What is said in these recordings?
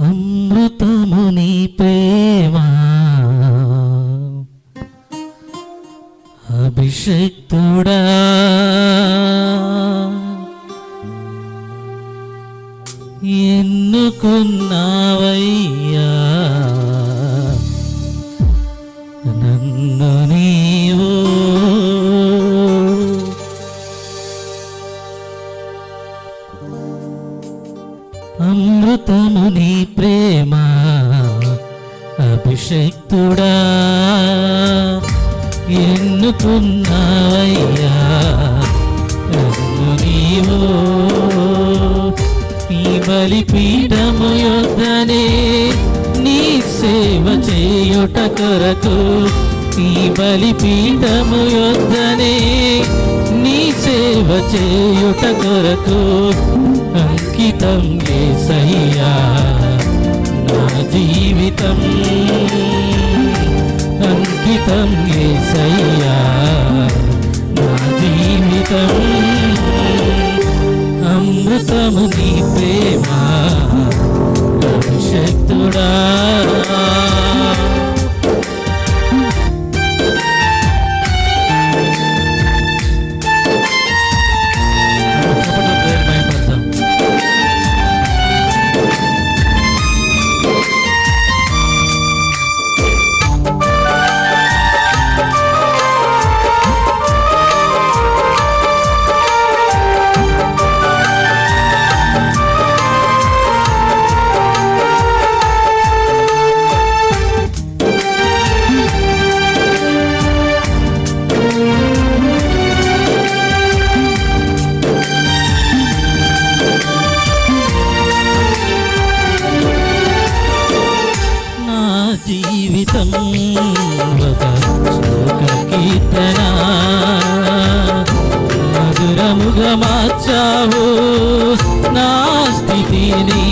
అమృతము నీ ప్రేమ. అభిషక్తుడా ఎన్నుకున్నావయ్యా? నన్ను నీవు ఈ బలిపీఠము యొద్దనే నీ సేవ చేయుట కొరకు ఈ బలిపీఠము యొద్దనే నీ సేవ చేయుట కొరకు అంకితం ఏసయ్యా నా జీవితం. జీవితం ఏసయ్యా. నా జీవితం అమృతము నీ ప్రేమ. అభిషక్తుడా ఒక శోక కీర్తన మధురముగా మార్చావు నా స్థితిని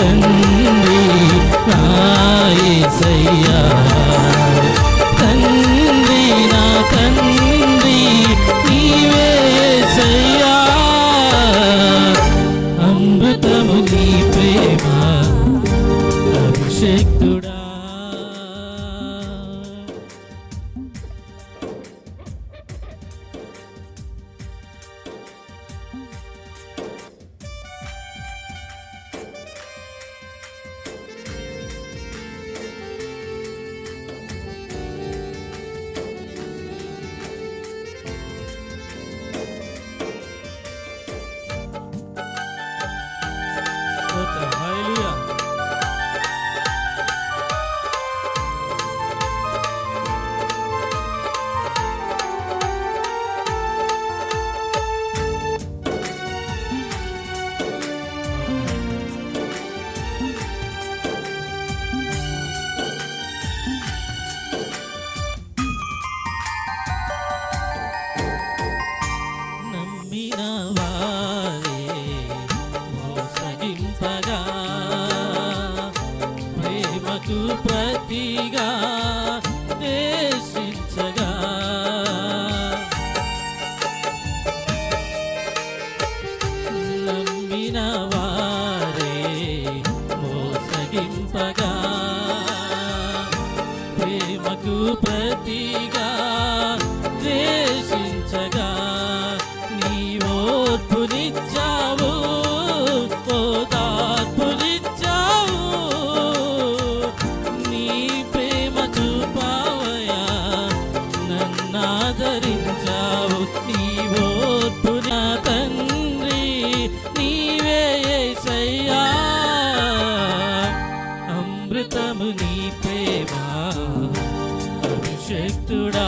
తండ్రి నా తండ్రి నా తండ్రి నీవే అమృతము నీ ప్రేమ అభిషేక్తుడా. నమ్మిన వారే మోసగింపగా. ప్రేమకు ప్ర தைத்துட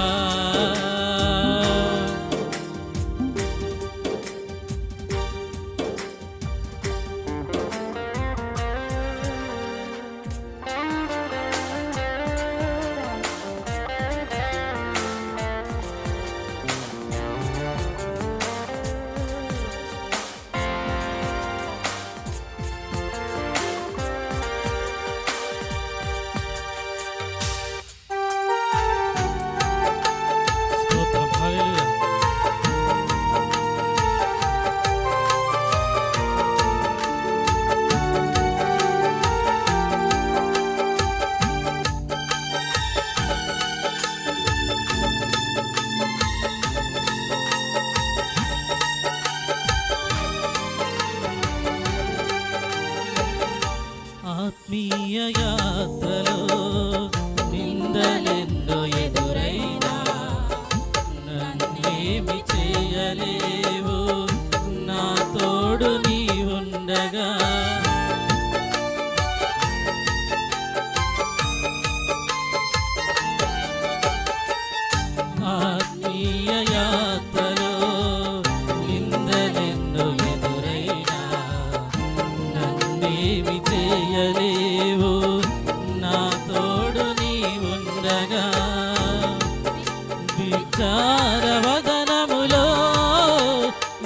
విచారవదనములో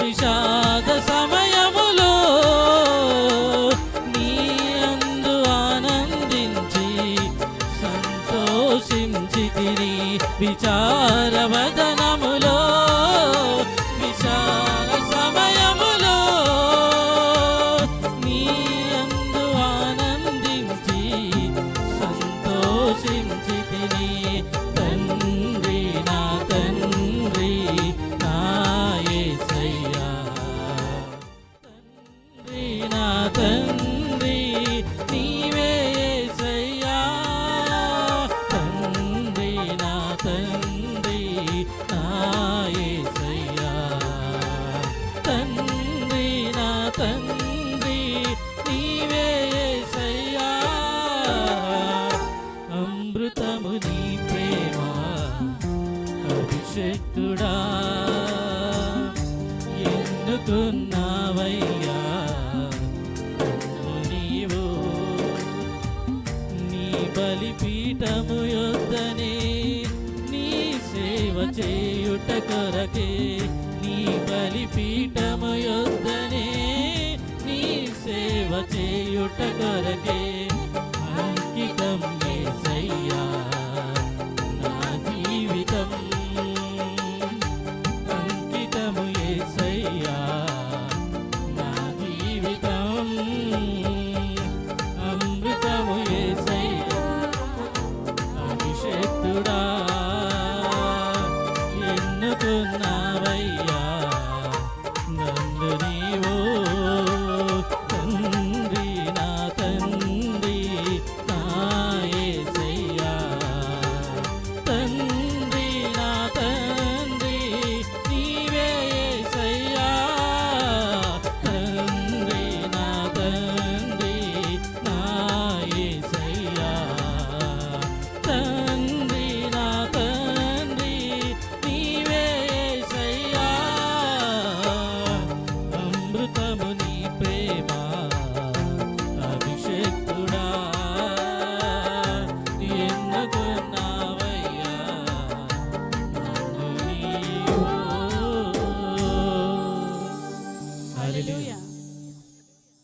విషాద సమయములో ఆనందించి సంతోషించి విచారవదన తండ్రి నీవే సయ్యా. అమృతము నీ ప్రేమ అభిషక్తుడా. ఎందుకున్నావయ్యా? నీవు. నీ బలిపీఠము యొద్దనే నీ సేవ చేయుట కొరకే నీ బలిపీఠము యొద్ద చేయుట